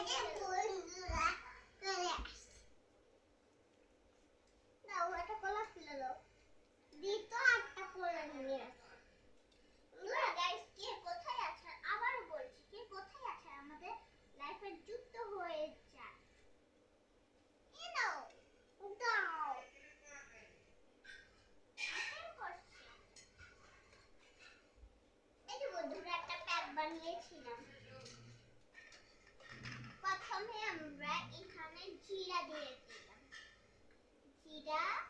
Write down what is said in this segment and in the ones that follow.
Thank you. Yeah?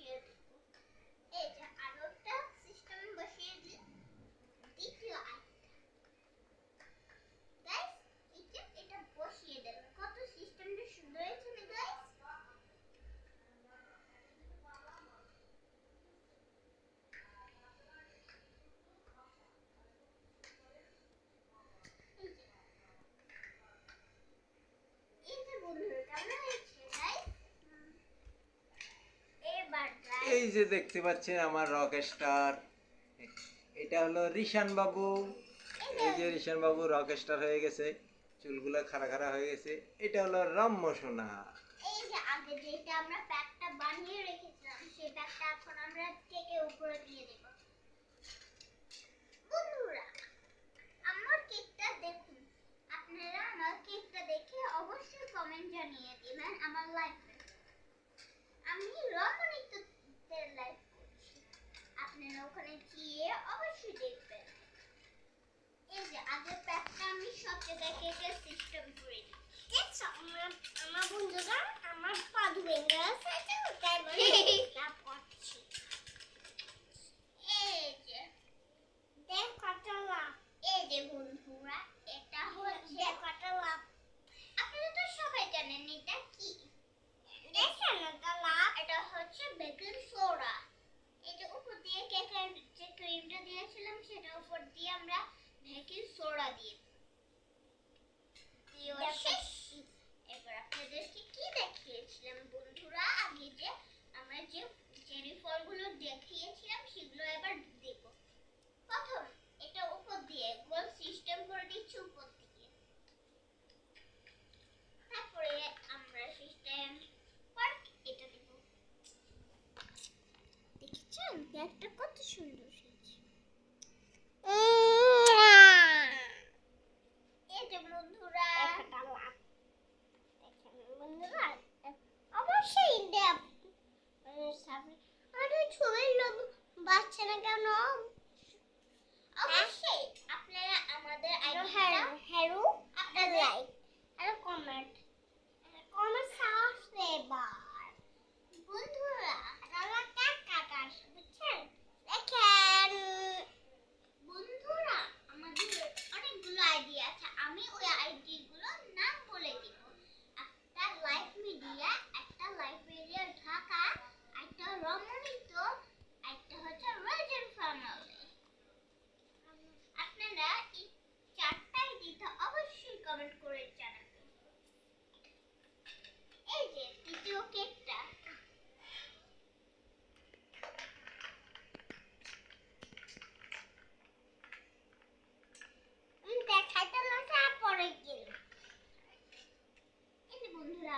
যে দেখতে পাচ্ছেন আমার রক স্টার এটা হলো রিশান বাবু। এই যে রিশান বাবু রক স্টার হয়ে গেছে, চুলগুলো খাড়া খাড়া হয়ে গেছে। এটা হলো রম্য সোনা। এই যে আগে যেটা আমরা প্যাকটা বানিয়ে রেখেছিলাম, সেই প্যাকটা এখন আমরা থেকে উপরে দিয়ে দেব। এই যে, আগের প্যাকটা আমি সব জায়গায় কেটে সিস্টেম করে দিই আমার বন্ধুরা, আমার পা ধুয়ে গেছে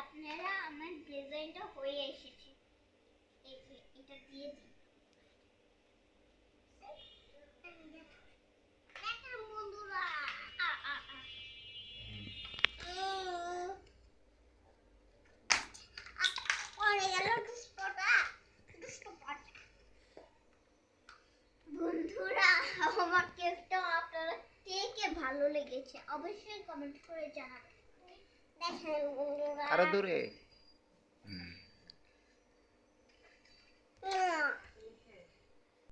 আপনারা আমার ডিজাইনটা হয়ে এসেছে। এটা দিয়ে দিন। আমার কেকটা আপনারা কে কে ভালো লেগেছে, অবশ্যই কমেন্ট করে জানাবেন। আরও দূরে।